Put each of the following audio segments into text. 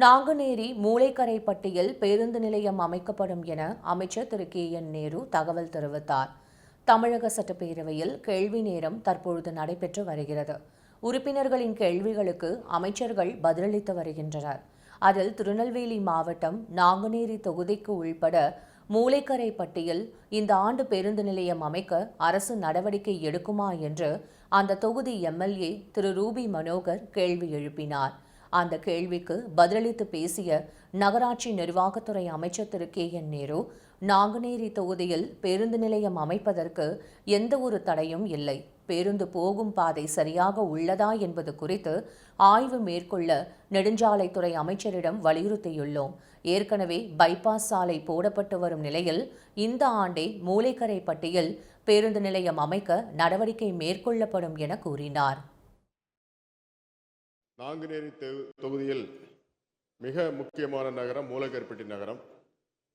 நாங்குநேரி மூளைக்கரைப்பட்டியில் பேருந்து நிலையம் அமைக்கப்படும் என அமைச்சர் திரு கே என் நேரு தகவல் தெரிவித்தார். தமிழக சட்டப்பேரவையில் கேள்வி நேரம் தற்பொழுது நடைபெற்று வருகிறது. உறுப்பினர்களின் கேள்விகளுக்கு அமைச்சர்கள் பதிலளித்து வருகின்றனர். அதில் திருநெல்வேலி மாவட்டம் நாங்குநேரி தொகுதிக்கு உள்பட மூளைக்கரைப்பட்டியில் இந்த ஆண்டு பேருந்து நிலையம் அமைக்க அரசு நடவடிக்கை எடுக்குமா என்று அந்த தொகுதி எம்எல்ஏ திரு ரூபி மனோகர் கேள்வி எழுப்பினார். அந்த கேள்விக்கு பதிலளித்து பேசிய நகராட்சி நிர்வாகத்துறை அமைச்சர் திரு கே என் நேரு நாங்குநேரி தொகுதியில் பேருந்து நிலையம் அமைப்பதற்கு எந்த ஒரு தடையும் இல்லை. பேருந்து போகும் பாதை சரியாக உள்ளதா என்பது குறித்து ஆய்வு மேற்கொள்ள நெடுஞ்சாலைத்துறை அமைச்சரிடம் வலியுறுத்தியுள்ளோம். ஏற்கனவே பைபாஸ் சாலை போடப்பட்டு வரும் நிலையில் இந்த ஆண்டே மூலைக்கரைப்பட்டியில் பேருந்து நிலையம் அமைக்க நடவடிக்கை மேற்கொள்ளப்படும் என கூறினார். நாங்குநேரி தொகுதியில் மிக முக்கியமான நகரம் மூலக்கருப்பட்டி நகரம்.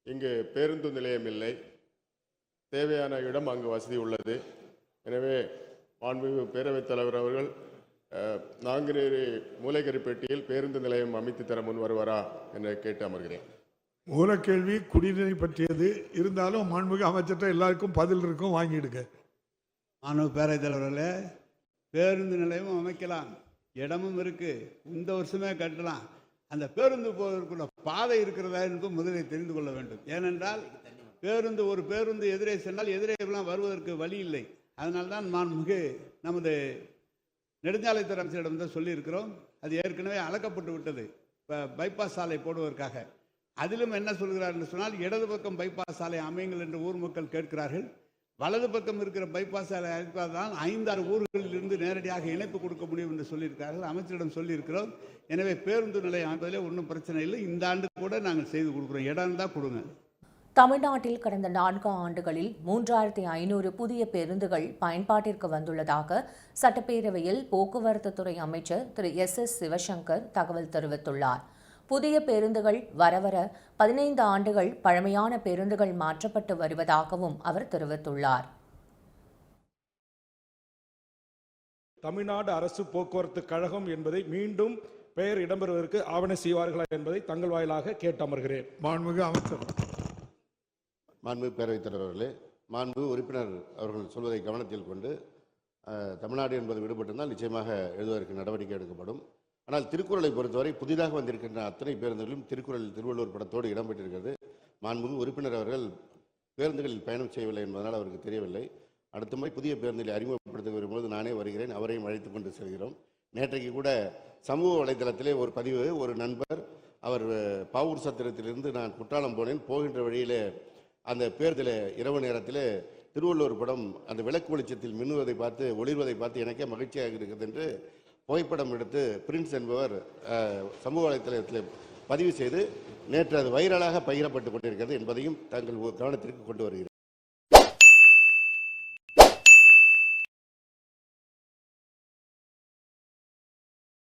இங்கு பேருந்து நிலையம் இல்லை. தேவையான இடம் அங்கு வசதி உள்ளது. எனவே மாண்புமிகு பேரவைத் தலைவர் அவர்கள் நாங்குநேரி மூலைக்கருப்பேட்டியில் பேருந்து நிலையம் அமைத்து தர முன் வருவாரா என கேட்டு அமர்கிறேன். மூலக்கேள்வி குடிநீரை பற்றியது இருந்தாலும் மாண்புமிகு அமைச்சர்கிட்ட எல்லாருக்கும் பதில் இருக்கும் வாங்கிடுங்க. மாணவ பேரவைத் தலைவர்களே பேருந்து நிலையமும் அமைக்கலாம். இடமும் இருக்கு. இந்த வருஷமே கட்டலாம். அந்த பேருந்து போவதற்குள்ள பாதை இருக்கிறதா என்று முதலில் தெரிந்து கொள்ள வேண்டும். ஏனென்றால் பேருந்து ஒரு பேருந்து எதிரே சென்றால் எதிரேலாம் வருவதற்கு வழி இல்லை. அதனால்தான் மாண்புமிகு நமது நெடுஞ்சாலைத்துறை அமைச்சரிடம் தான் சொல்லியிருக்கிறோம். அது ஏற்கனவே அளக்கப்பட்டு விட்டது. இப்போ பைபாஸ் சாலை போடுவதற்காக. அதிலும் என்ன சொல்கிறார் என்று சொன்னால் இடது பக்கம் பைபாஸ் சாலை அமையுங்கள் என்று ஊர் மக்கள் கேட்கிறார்கள். வலது பக்கம் இருக்கிற பைபாஸ் சாலை அமைப்பதால் ஐந்தாறு ஊர்களில் இருந்து நேரடியாக இணைப்பு கொடுக்க முடியும் என்று சொல்லியிருக்கார்கள் அமைச்சரிடம் சொல்லியிருக்கிறோம். எனவே பேருந்து நிலையம் அமைப்பதிலே ஒன்றும் பிரச்சனை இல்லை. இந்த ஆண்டு கூட நாங்கள் செய்து கொடுக்குறோம். இடம் தான் கொடுங்க. தமிழ்நாட்டில் கடந்த நான்கு ஆண்டுகளில் மூன்றாயிரத்தி ஐநூறு புதிய பேருந்துகள் பயன்பாட்டிற்கு வந்துள்ளதாக சட்டப்பேரவையில் போக்குவரத்து துறை அமைச்சர் திரு எஸ் எஸ் சிவசங்கர் தகவல் தெரிவித்துள்ளார். புதிய பேருந்துகள் வரவர பதினைந்து ஆண்டுகள் பழமையான பேருந்துகள் மாற்றப்பட்டு வருவதாகவும் அவர் தெரிவித்துள்ளார். தமிழ்நாடு அரசு போக்குவரத்து கழகம் என்பதை மீண்டும் பெயர் இடம்பெறுவதற்கு ஆவண செய்வார்களா என்பதை தங்கள் வாயிலாக கேட்டு அமர்கிறேன் மாண்புமிகு அமைச்சர். மாண்பு பேரவைத் தலைவர் அவர்களே மாண்பு உறுப்பினர் அவர்கள் சொல்வதை கவனத்தில் கொண்டு தமிழ்நாடு என்பது விடுபட்டிருந்தால் நிச்சயமாக எழுதுவதற்கு நடவடிக்கை எடுக்கப்படும். ஆனால் திருக்குறளை பொறுத்தவரை புதிதாக வந்திருக்கின்ற அத்தனை பேருந்துகளும் திருக்குறள் திருவள்ளுவர் படத்தோடு இடம்பெற்றிருக்கிறது. மாண்புமிகு உறுப்பினர் அவர்கள் பேருந்துகளில் பயணம் செய்யவில்லை என்பதனால் அவருக்கு தெரியவில்லை. அடுத்த முறை புதிய பேருந்துகளை அறிமுகப்படுத்த வரும்போது நானே வருகிறேன். அவரையும் அழைத்து கொண்டு செல்கிறோம். நேற்றைக்கு கூட சமூக வலைதளத்திலே ஒரு பதிவு ஒரு நண்பர் அவர் பாவூர் சத்திரத்திலிருந்து நான் குற்றாலம் போனேன். போகின்ற வழியிலே அந்த பேருந்தில் இரவு நேரத்தில் திருவள்ளுவர் படம் அந்த விளக்கு வெளிச்சத்தில் மின்னுவதை பார்த்து ஒளிர்வதை பார்த்து எனக்கே மகிழ்ச்சியாக இருக்கிறது என்று புகைப்படம் எடுத்து பிரின்ஸ் என்பவர் சமூக வலைத்தளத்தில் பதிவு செய்து நேற்று அது வைரலாக பகிரப்பட்டு கொண்டிருக்கிறது என்பதையும் தங்கள் கவனத்திற்கு கொண்டு வருகிறேன்